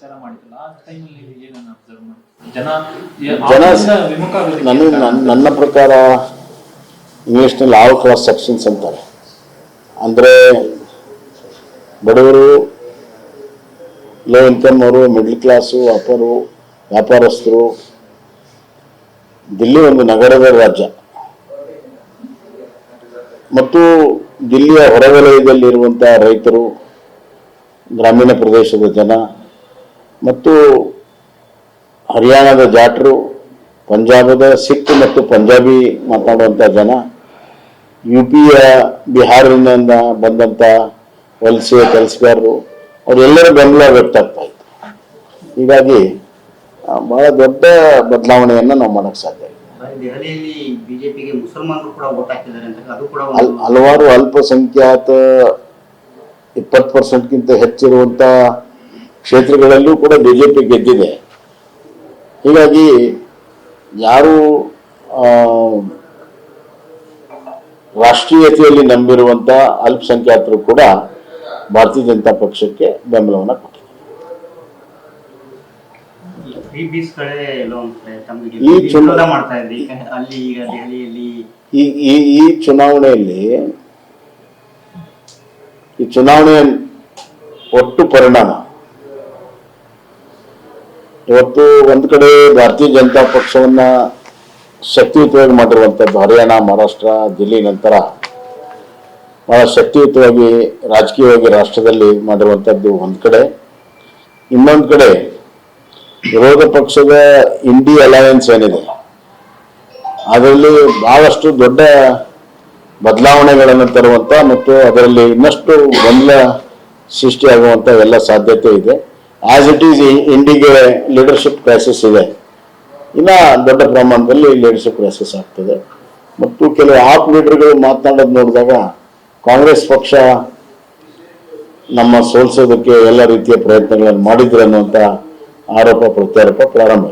ಪ್ರಚಾರ ಮಾಡಿದ್ರಲ್ಲ ಆ ಟೈಮಲ್ಲಿ ಏನನ್ನ ಅಬ್ಸರ್ವ್ ಮಾಡಿ ಜನ ಜನ ವಿಮುಖ ಆಗೋದಕ್ಕೆ? ನನ್ನ- ನನ್ನ ಪ್ರಕಾರ ಇಂಗ್ಲೀಷ್ನಲ್ಲಿ ಆಲ್ ಕ್ಲಾಸ್ ಸೆಕ್ಷನ್ಸ್ ಅಂತಾರೆ. ಅಂದರೆ ಬಡವರು ಲೋ ಇನ್ಕಮ್ ಅವರು ಮಿಡ್ಲ್ ಕ್ಲಾಸು ಅಪರು ವ್ಯಾಪಾರಸ್ಥರು ದಿಲ್ಲಿ ಒಂದು ನಗರದ ರಾಜ್ಯ. ಮತ್ತು ದಿಲ್ಲಿಯ ಹೊರವಲಯದಲ್ಲಿರುವಂಥ ರೈತರು ಗ್ರಾಮೀಣ ಪ್ರದೇಶದ ಜನ ಮತ್ತು ಹರಿಯಾಣದ ಜಾಟ್ರು ಪಂಜಾಬದ ಸಿಖ್ ಮತ್ತು ಪಂಜಾಬಿ ಮಾತಾಡುವಂಥ ಜನ ಯು ಪಿಯ ಬಿಹಾರಿನಿಂದ ಬಂದಂಥ ವಲಸೆ ಕೆಲಸಗಾರರು ಅವರೆಲ್ಲರ ಬೆಂಬಲ ವ್ಯಕ್ತ ಆಗ್ತಾ ಇತ್ತು. ಹೀಗಾಗಿ ಬಹಳ ದೊಡ್ಡ ಬದಲಾವಣೆಯನ್ನು ನಾವು ಮಾಡೋಕ್ಕೆ ಸಾಧ್ಯ ಹಲವಾರು ಅಲ್ಪಸಂಖ್ಯಾತ ಇಪ್ಪತ್ತು ಪರ್ಸೆಂಟ್ಗಿಂತ ಹೆಚ್ಚಿರುವಂಥ ಕ್ಷೇತ್ರಗಳಲ್ಲೂ ಕೂಡ ಬಿ ಜೆ ಪಿ ಗೆದ್ದಿದೆ. ಹೀಗಾಗಿ ಯಾರು ರಾಷ್ಟ್ರೀಯತೆಯಲ್ಲಿ ನಂಬಿರುವಂಥ ಅಲ್ಪಸಂಖ್ಯಾತರು ಕೂಡ ಭಾರತೀಯ ಜನತಾ ಪಕ್ಷಕ್ಕೆ ಬೆಂಬಲವನ್ನು ಕೊಟ್ಟಿದ್ದಾರೆ. ಈ ಈ ಚುನಾವಣೆಯಲ್ಲಿ ಈ ಚುನಾವಣೆಯ ಒಟ್ಟು ಪರಿಣಾಮ ಇವತ್ತು ಒಂದು ಕಡೆ ಭಾರತೀಯ ಜನತಾ ಪಕ್ಷವನ್ನ ಶಕ್ತಿಯುತವಾಗಿ ಮಾಡಿರುವಂಥದ್ದು ಹರಿಯಾಣ, ಮಹಾರಾಷ್ಟ್ರ, ದಿಲ್ಲಿ ನಂತರ ಬಹಳ ಶಕ್ತಿಯುತವಾಗಿ ರಾಜಕೀಯವಾಗಿ ರಾಷ್ಟ್ರದಲ್ಲಿ ಮಾಡಿರುವಂಥದ್ದು ಒಂದು ಕಡೆ. ಇನ್ನೊಂದು ಕಡೆ ವಿರೋಧ ಪಕ್ಷದ ಇಂಡಿ ಅಲಯನ್ಸ್ ಏನಿದೆ, ಅದರಲ್ಲಿ ಬಹಳಷ್ಟು ದೊಡ್ಡ ಬದಲಾವಣೆಗಳನ್ನು ತರುವಂತ ಮತ್ತು ಅದರಲ್ಲಿ ಇನ್ನಷ್ಟು ಗೊಂದಲ ಸೃಷ್ಟಿಯಾಗುವಂತ ಎಲ್ಲ ಸಾಧ್ಯತೆ ಇದೆ. ಆಸ್ ಇಟ್ ಈಸ್ ಇಂಡಿಗೆ ಲೀಡರ್ಶಿಪ್ ಕ್ರೈಸಿಸ್ ಇದೆ. ಇನ್ನ ದೊಡ್ಡ ಪ್ರಮಾಣದಲ್ಲಿ ಲೀಡರ್ಶಿಪ್ ಕ್ರೈಸಿಸ್ ಆಗ್ತದೆ. ಮತ್ತು ಕೆಲವು ಆಪ್ ಲೀಡರ್ಗಳು ಮಾತನಾಡೋದು ನೋಡಿದಾಗ ಕಾಂಗ್ರೆಸ್ ಪಕ್ಷ ನಮ್ಮ ಸೋಲ್ಸೋದಕ್ಕೆ ಎಲ್ಲ ರೀತಿಯ ಪ್ರಯತ್ನಗಳನ್ನು ಮಾಡಿದ್ರು ಅನ್ನುವಂಥ ಆರೋಪ, ಪ್ರತ್ಯಾರೋಪ ಪ್ರಾರಂಭ